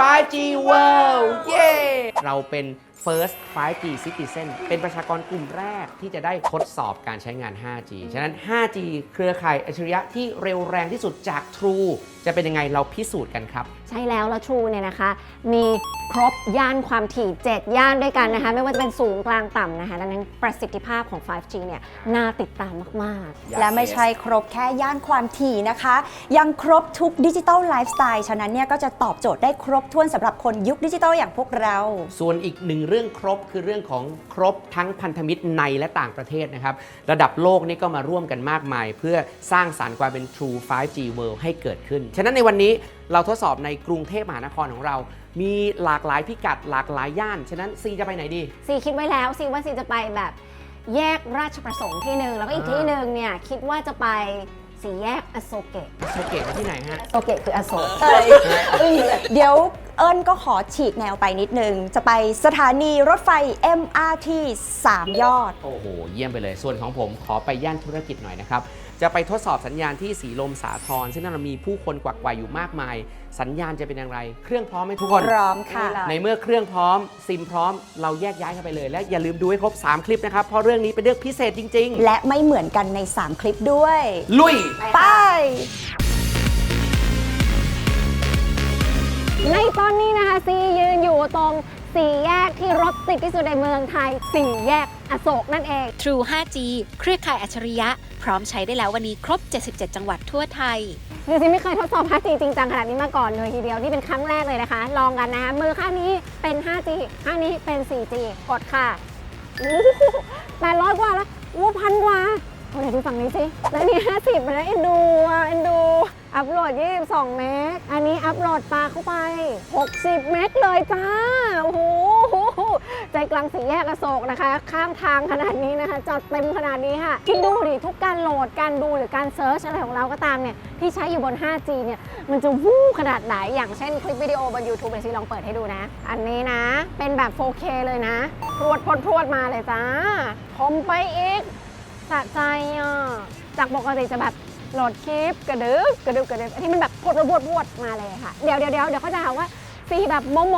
5G World เย้เราเป็น First 5G Citizen เป็นประชากรกลุ่มแรกที่จะได้ทดสอบการใช้งาน 5G ฉะนั้น 5G เครือข่ายอัจฉริยะที่เร็วแรงที่สุดจาก True จะเป็นยังไงเราพิสูจน์กันครับ ใช่แล้วแล้ว True เนี่ยนะคะ มีครบย่านความถี่ 7 ย่านด้วยกันนะคะ ไม่ว่าจะเป็นสูงกลางต่ำนะคะ ดังนั้นประสิทธิภาพของ 5G เนี่ยน่าติดตามมากและไม่ใช่ครบแค่ย่านความถี่นะคะ ยังครบทุกดิจิทัลไลฟ์สไตล์ฉะนั้นเนี่ยก็จะตอบโจทย์ได้ครบถ้วนสำหรับคนยุคดิจิทัลอย่างพวกเรา ส่วนอีกหนึ่งเรื่องครบคือเรื่องของครบทั้งพันธมิตรในและต่างประเทศนะครับ ระดับโลกนี่ก็มาร่วมกันมากมาย เพื่อสร้างสารรค์ความเป็น True 5G World ให้เกิดขึ้น ฉะนั้นในวันนี้เราทดสอบในกรุงเทพมหานครของเรา มีหลากหลายพิกัดหลากหลายย่าน ฉะนั้นซีจะไปไหนดี ซีคิดไว้แล้วซีว่าซีจะไปแบบแยกราชประสงค์ที่หนึ่งแล้วก็อีกที่หนึ่งเนี่ยคิดว่าจะไป สี่แยกอโศกเกตโชเกตที่ไหนฮะอโศกเกตคืออโศก เดี๋ยวเอิญก็ขอฉีกแนวไปนิดนึง จะไปสถานีรถไฟ MRT 3 ยอด โอ้โห เยี่ยมไปเลย ส่วนของผมขอไปย่านธุรกิจหน่อยนะครับ จะไปทดสอบสัญญาณที่สีลมสาทรซึ่งนั่นเรามีผู้คนกวักไกวอยู่มากมาย สัญญาณจะเป็นอย่างไร เครื่องพร้อมไหมทุกคน พร้อมค่ะ ในเมื่อเครื่องพร้อมซิมพร้อมเราแยกย้ายกันไปเลย และอย่าลืมดูให้ครบ 3 คลิปนะครับ เพราะเรื่องนี้เป็นเรื่องพิเศษจริงและไม่เหมือนกันใน 3 คลิปด้วยๆลุยไปในตอนนี้นะคะซียืนอยู่ตรง สี่แยกที่รถติดที่สุดในเมืองไทย สี่แยกอโศกนั่นเอง True 5G เครือข่ายอัจฉริยะ พร้อมใช้ได้แล้ววันนี้ครบ 77 จังหวัดทั่วไทยคือซีไม่เคยทดสอบ 5G จริงจังขนาดนี้มาก่อนเลยทีเดียว นี่เป็นครั้งแรกเลยนะคะ ลองกันนะคะมือข้างนี้เป็น 5G ข้างนี้เป็น 4G กดค่ะแปดร้อยกว่าแล้ววู้พันกว่าเอาไหนดูฝั่งนี้สิแล้วนี่ 50ไปแล้วเอ็นดูอะเอ็นดู อัพโหลด 22 เมก อันนี้อัพโหลดปลาเข้าไป 60 เมกเลยจ้า โอ้โห ใจกลางสี่แยกอโศกนะคะ ข้ามทางขนาดนี้นะคะ จอดเต็มขนาดนี้ค่ะ คิดดูดิทุกการโหลด การดูหรือการเซิร์ชอะไรของเราก็ตามเนี่ย ที่ใช้อยู่บน 5G เนี่ย มันจะวู้ขนาดไหน อย่างเช่นคลิปวิดีโอบน YouTube เดี๋ยวซีลองเปิดให้ดูนะ อันนี้นะ เป็นแบบ 4K เลยนะ พรวดพรวดพรวดมาเลยจ้า คมไปอีกสะใจอะ จากปกติจะแบบ โหลดคลิปกระดึบกระดึบกระดึบอันนี้มันแบบพรวดพรวดพรวดมาเลยค่ะ เดี๋ยวเดี๋ยวเดี๋ยวเดี๋ยวเขาจะหาว่าซีแบบโมโม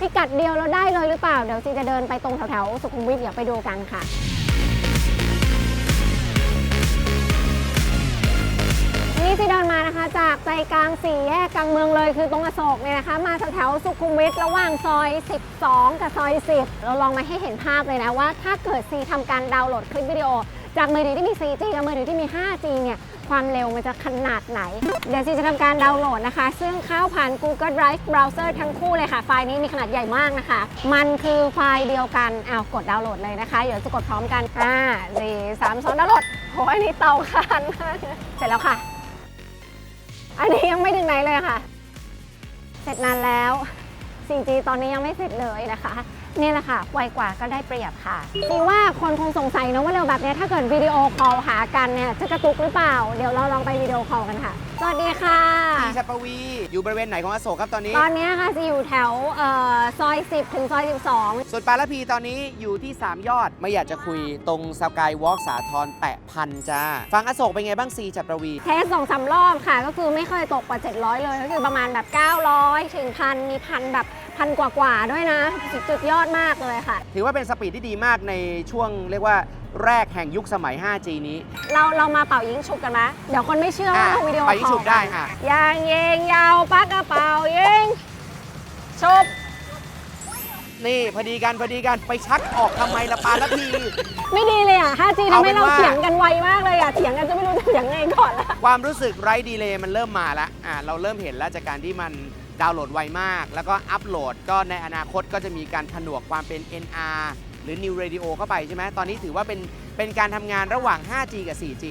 พิกัดเดียวแล้วได้เลยหรือเปล่า เดี๋ยวซีจะเดินไปตรงแถวๆสุขุมวิทเดี๋ยวไปดูกันค่ะนี่ที่เดินมานะคะ จากใจกลางสี่แยกกลางเมืองเลยคือตรงอโศกเนี่ยนะคะ มาแถวๆสุขุมวิทระหว่างซอย 12 กับซอย 10 เราลองมาให้เห็นภาพเลยนะว่า ถ้าเกิดซีทำการดาวน์โหลดคลิปวิดีโอ จากมือถือที่มี 4G กับมือถือที่มี 5G เนี่ยความเร็วมันจะขนาดไหน เดี๋ยวซีจะทำการดาวน์โหลดนะคะ ซึ่งเข้าผ่าน Google Drive Browser ทั้งคู่เลยค่ะ ไฟล์นี้มีขนาดใหญ่มากนะคะ มันคือไฟล์เดียวกันอ้าวกดดาวน์โหลดเลยนะคะ เดี๋ยวจะกดพร้อมกัน อ่าสี่สามสองดาวน์โหลดโอ้ยนนี่เตาคานมากเสร็จแล้วค่ะ อันนี้ยังไม่ถึงไหนเลยค่ะ เสร็จนานแล้ว 4G ตอนนี้ยังไม่เสร็จเลยนะคะ นี่แหละค่ะไวกว่าก็ได้เปรียบค่ะซีว่าคนคงสงสัยนะว่าเร็วแบบเนี้ยถ้าเกิดวิดีโอคอลหากันเนี่ยจะกระตุกหรือเปล่า เดี๋ยวเราลองไปวิดีโอคอลกันค่ะ สวัสดีค่ะ พี่ชัดปวี อยู่บริเวณไหนของอโศกครับตอนนี้ ตอนเนี้ยค่ะซีอยู่แถวเอ่อซอย 10 ถึงซอย 12 ส่วนปาละพีตอนนี้อยู่ที่ 3 ยอด ไม่อยากจะคุยตรงสกายวอล์กสาทรแตะพันจ้า ฟังอโศกเป็นไงบ้างซีจัดประวี เทสสองสามรอบค่ะ ก็คือไม่เคยตกกว่า 700 เลย ก็คือประมาณแบบ 900 ถึงพันมีพันแบบ พันกว่าๆด้วยนะสุดยอดมากเลยค่ะ ถือว่าเป็นสปีดที่ดีมากในช่วงเรียกว่าแรกแห่งยุคสมัย 5G นี้ เราเรามาเป่ายิงฉุบกันไหมเดี๋ยวคนไม่เชื่อว่าอะเราวิดีโอเป่ายิงฉุบคอลได้อะ ยางเยงยาวปักกระเป๋ายิงฉุบ นี่พอดีกันพอดีกันไปชักออกทำไมละปาละพีไม่ดีเลยอะ 5G ทำเอาเป็ให้นเราว่า เถียงกันไวมากเลยอะ เถียงกันจะไม่รู้จะเถียงไงก่อนละ ความรู้สึกไร้ดีเลย์มันเริ่มมาแล้วอ่าเราเริ่มเห็นแล้วจากการที่มัน ดาวน์โหลดไวมาก แล้วก็อัปโหลดก็ในอนาคตก็จะมีการผนวกความเป็น NR หรือ New Radio เข้าไปใช่ไหมตอนนี้ถือว่าเป็นเป็นการทำงานระหว่าง 5G กับ 4G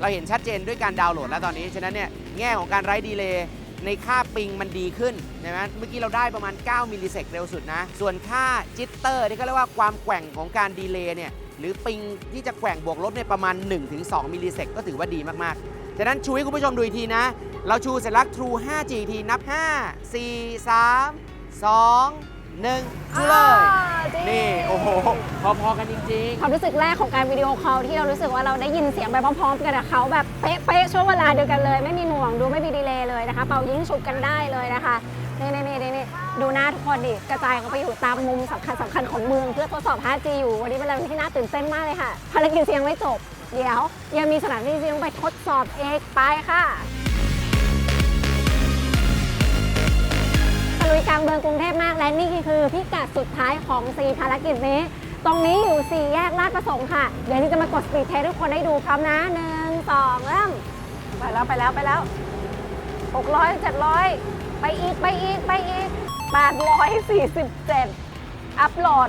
เราเห็นชัดเจนด้วยการดาวน์โหลดแล้วตอนนี้ ฉะนั้นเนี่ยแง่ของการไร้ดีเลย์ในค่าปิงมันดีขึ้นใช่ไหมเมื่อกี้เราได้ประมาณ 9 มิลลิเซกเร็วสุดนะ ส่วนค่าจิตเตอร์ที่เขาเรียกว่าความแกว่งของการดีเลย์เนี่ยหรือปิงที่จะแกว่งบวกลบเนี่ยประมาณ 1-2 มิลลิเซกก็ถือว่าดีมากๆ ฉะนั้นชูให้คุณผู้ชมดูอีกทีนะ เราชูสัญลักษณ์ True 5G ทีนับ 5 4 3 2 1ชูเลยนี่ โอ้โห พอๆกันจริง ความรู้สึกแรกของการวิดีโอคอลที่เรารู้สึกว่าเราได้ยินเสียงไปพร้อมๆกันกับเขาแบบเป๊ะๆช่วงเวลาเดียวกันเลย ไม่มีหน่วงดูไม่มีดีเลย์เลยนะคะ เป่ายิงฉุบกันได้เลยนะคะนี่นี่นี่นี่ ดูหน้าทุกคนดิ กระจายเขาไปอยู่ตามมุมสำคัญสำคัญของเมือง เพื่อทดสอบ 5G อยู่ วันนี้เป็นอะไรที่น่าตื่นเต้นมากเลยค่ะ ภารกิจยังไม่จบ เดี๋ยว ยังมีสถานที่ที่ต้องไปทดสอบเอกไปค่ะตะลุยกลางเมืองกรุงเทพมาก และนี่คือพิกัดสุดท้ายของ4ภารกิจนี้ ตรงนี้อยู่4แยกลาดประสงค์ค่ะ เดี๋ยวนี้จะมากดสปีดเทสทุกคนได้ดูพร้อมนะหนึ่งสองเริ่มไปแล้วไปแล้วไปแล้ว600 700ไปอีกไปอีกไปอีก 847 อัพโหลด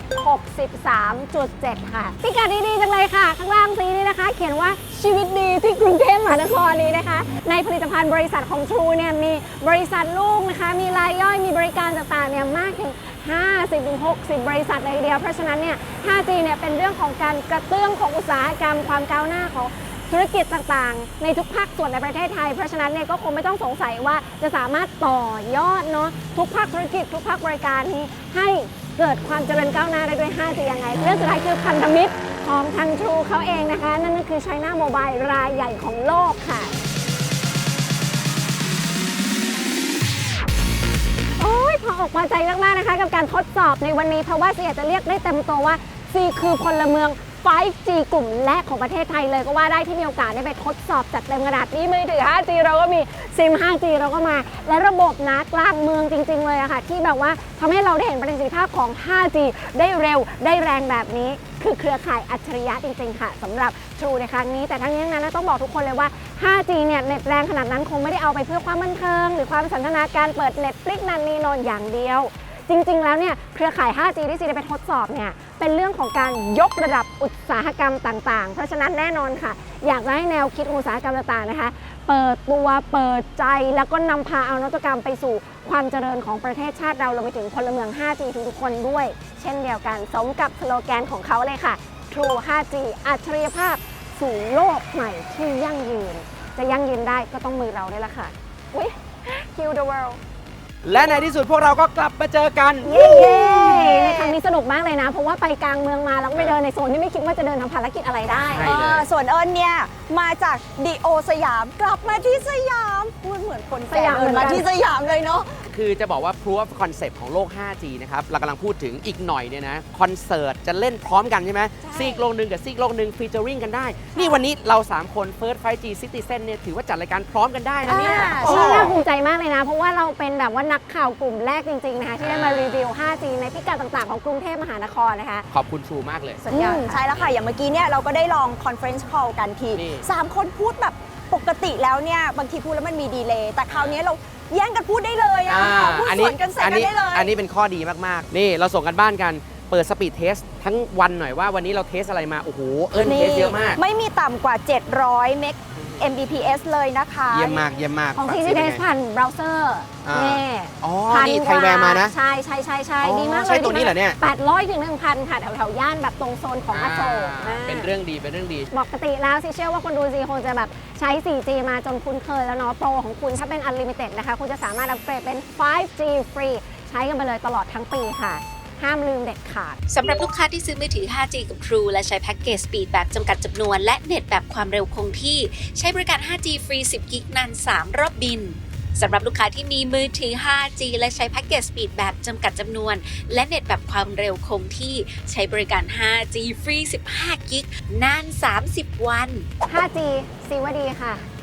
63.7 ค่ะพิกัดดีๆจังเลยค่ะ ข้างล่างซีนี้นะคะ เขียนว่าชีวิตดีที่กรุงเทพมหานครนี้นะคะ ในผลิตภัณฑ์บริษัทของ True เนี่ยมีบริษัทลูกนะคะ มีรายย่อยมีบริการต่างๆเนี่ยมากถึง50-60 บริษัทเลยทีเดียว เพราะฉะนั้นเนี่ย 5G เนี่ยเป็นเรื่องของการกระเตื้องของอุตสาหกรรมความก้าวหน้าของ ธุรกิจต่างๆ ในทุกภาคส่วนในประเทศไทย เพราะฉะนั้นเนี่ยก็คงไม่ต้องสงสัยว่าจะสามารถต่อยอดเนาะทุกภาคธุรกิจทุกภาคบริการนี้ให้เกิดความเจริญก้าวหน้าได้ด้วย 5G ยังไง เรื่องสุดท้ายคือพันธมิตรของทางทรูเขาเองนะคะ นั่นก็คือ China Mobile รายใหญ่ของโลกค่ะโอ้ยพอออกมาใจมากๆนะคะ กับการทดสอบในวันนี้เพราะว่าซีอยากจะเรียกได้เต็มตัวว่าซีคือพลเมือง 5G กลุ่มแรกของประเทศไทยเลยก็ว่าได้ที่มีโอกาสได้ไปทดสอบจัดเต็มกระดาษนี้มือถือ 5G เราก็มีซิม 5G เราก็มา และระบบนะกลางเมืองจริง ๆ เลยอะค่ะ ที่แบบว่าทำให้เราได้เห็นประสิทธิภาพของ 5G ได้เร็วได้แรงแบบนี้ คือเครือข่ายอัจฉริยะจริง ๆ ค่ะสำหรับ True ในครั้งนี้ แต่ทั้งนี้ทั้งนั้นต้องบอกทุกคนเลยว่า 5G เนี่ยเน็ตแรงขนาดนั้นคงไม่ได้เอาไปเพื่อความบันเทิง หรือความสันทนาการเปิด Netflix นันนีนนอย่างเดียว จริง ๆ แล้วเนี่ยเครือข่าย 5G ที่ซีได้ไปทดสอบเนี่ย เป็นเรื่องของการยกระดับอุตสาหกรรมต่างๆ เพราะฉะนั้นแน่นอนค่ะ อยากจะให้แนวคิดอุตสาหกรรมต่างๆนะคะ เปิดตัวเปิดใจแล้วก็นำพาเอานวัตกรรมไปสู่ความเจริญของประเทศชาติเรารวมไปถึงพลเมือง 5G ทุกๆคนด้วย เช่นเดียวกันสมกับสโลแกนของเขาเลยค่ะ True 5G อัจฉริยภาพสู่โลกใหม่ที่ยั่งยืน จะยั่งยืนได้ก็ต้องมือเราได้ละค่ะ อุ้ย Heal the world และในที่สุดพวกเราก็กลับมาเจอกัน เย้ในครั้งนี้สนุกมากเลยนะ เพราะว่าไปกลางเมืองมาแล้วก็ไปเดินในโซนที่ไม่คิดว่าจะเดินทำภารกิจอะไรได้ ใช่ เออส่วนเอิญเนี่ย มาจากดีโอสยามกลับมาที่สยามพูดเหมือนคนสแก่ยามเอิญเหมืมาอนกันที่สยามเลยเนาะ คือจะบอกว่า proof of concept ของโลก 5G นะครับ เรากำลังพูดถึงอีกหน่อยเนี่ยนะ คอนเสิร์ตจะเล่นพร้อมกันใช่ไหมซีกโลกหนึ่งกับซีกโลกหนึ่งฟีเจอริงกันได้ นี่วันนี้เรา 3 คน First 5G Citizen เนี่ยถือว่าจัดรายการพร้อมกันได้นะเนี่ย อ่า โอ้น่าภูมิใจมากเลยนะ เพราะว่าเราเป็นแบบว่านักข่าวกลุ่มแรกจริง ๆ นะคะ ที่ได้มารีวิว 5G ในพิกัดต่างๆ ของกรุงเทพมหานครนะคะ ขอบคุณทรูมากเลย สุดยอดอืมใช่แล้วค่ะ อย่างเมื่อกี้เนี่ยเราก็ได้ลองคอนเฟรนซ์คอลกันทีนี่ สามคนพูดแบบปกติแล้วเนี่ย บางทีพูดแล้วมันมีดีเลย์แต่คราวนี้เราแย่งกันพูดได้เลยอะอ่าพูดอันสนี้วนกันใส่อักันนี้ได้เลย อันนี้เป็นข้อดีมากๆ นี่เราส่งกันบ้านกัน เปิดสปีดเทสทั้งวันหน่อยว่าวันนี้เราเทสอะไรมา โอ้โห เอิร์นเทสเยอะมาก ไม่มีต่ำกว่า 700 เมก Mbps เลยนะคะเยี่ยมมากเยี่ยมมากของ ฝากที่ซื้ซีอเดได้สไงผ่านเบราว์เซอร์อ่า นี่อ๋อ พันี่กไทยแวร์มานะ ใช่ใช่ใช่ใช่อ๋อดีมากเลยใช่ตัวนี้เหรอเนี่ย 800ถึง1,000 ค่ะแถวๆย่านแบบตรงโซนของอโศกอ่าอ่า เป็นเรื่องดีเป็นเรื่องดี ปกติแล้วซิเชื่อว่าคนดูซีคงจะแบบใช้ 4G มาจนคุ้นเคยแล้วเนาะโปรของคุณถ้าเป็น Unlimited นะคะ คุณจะสามารถอัปเกรดเป็น 5G ฟรี ใช้กันไปเลยตลอดทั้งปีค่ะ ห้ามลืมเด็ดขาดสำหรับลูกค้าที่ซื้อมือถือ 5G กับ True และใช้แพ็กเกจสปีดแบบจำกัดจำนวน และเน็ตแบบความเร็วคงที่ ใช้บริการ 5G ฟรี 10 กิกนาน 3 รอบบินสำหรับลูกค้าที่มีมือถือ 5G และใช้แพ็กเกจสปีดแบบจำกัดจำนวน และเน็ตแบบความเร็วคงที่ใช้บริการ 5G ฟรี 15 กิกนาน 30 วัน 5G ซีว่าดีค่ะ